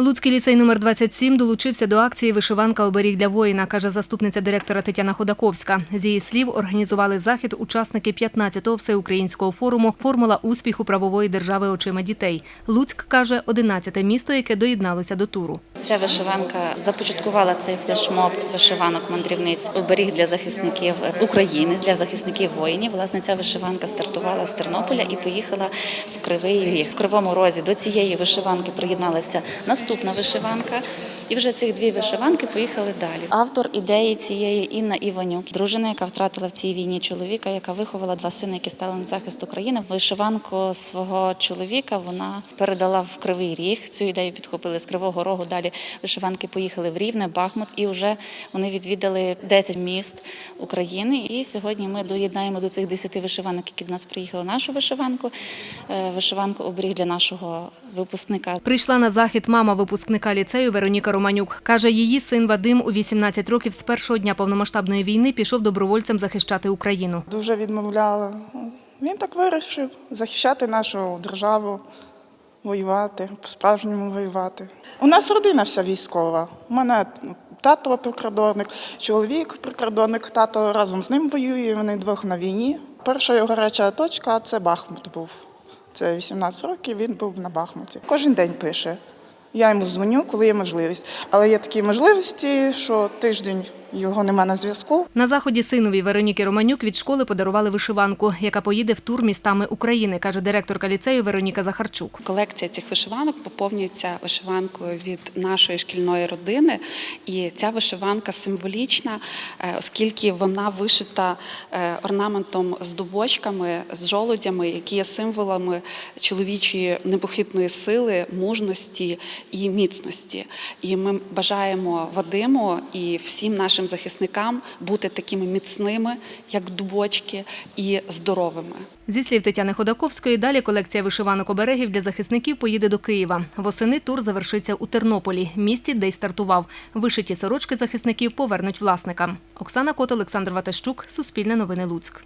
Луцький ліцей номер 27 долучився до акції Вишиванка оберіг для воїна, каже заступниця директора Тетяна Ходаковська. З її слів, організували захід учасники 15-го всеукраїнського форуму Формула успіху правової держави очима дітей. Луцьк каже, 11-те місто, яке доєдналося до туру. Ця вишиванка започаткувала цей флешмоб вишиванок мандрівниць оберіг для захисників України, для захисників воїнів. Власне, ця вишиванка стартувала з Тернополя і поїхала в Кривий Ріг. В Кривому Розі до цієї вишиванки приєдналася наступна вишиванка. І вже цих дві вишиванки поїхали далі. Автор ідеї цієї Інна Іванюк, дружина, яка втратила в цій війні чоловіка, яка виховала два сини, які стали на захист України. Вишиванку свого чоловіка вона передала в Кривий Ріг. Цю ідею підхопили з Кривого Рогу. Далі вишиванки поїхали в Рівне, Бахмут, і вже вони відвідали 10 міст України. І сьогодні ми доєднаємо до цих 10 вишиванок, які до нас приїхали, нашу вишиванку, е, вишиванку оберіг для нашого випускника. Прийшла на захід мама випускника ліцею Вероніка Романюк. Каже, її син Вадим у 18 років з першого дня повномасштабної війни пішов добровольцем захищати Україну. Дуже відмовляла. Він так вирішив захищати нашу державу, воювати, по-справжньому воювати. У нас родина вся військова. У мене тато прикордонник, чоловік прикордонник, тато разом з ним воює, вони двох на війні. Перша його гаряча точка це Бахмут був. Це 18 років, він був на Бахмуті. Кожен день пише. Я йому дзвоню, коли є можливість. Але є такі можливості, що тиждень його нема на зв'язку. На заході синові Вероніки Романюк від школи подарували вишиванку, яка поїде в тур містами України, каже директорка ліцею Вероніка Захарчук. Колекція цих вишиванок поповнюється вишиванкою від нашої шкільної родини, і ця вишиванка символічна, е, оскільки вона вишита е, орнаментом з дубочками, з жолудями, які є символами чоловічої непохитної сили, мужності і міцності. І ми бажаємо Вадиму і всім нашим захисникам бути такими міцними, як дубочки, і здоровими. Зі слів Тетяни Ходаковської, далі колекція вишиванок оберегів для захисників поїде до Києва. Восени тур завершиться у Тернополі, місті, де й стартував. Вишиті сорочки захисників повернуть власникам. Оксана Кот, Олександр Ватащук, Суспільне новини Луцьк.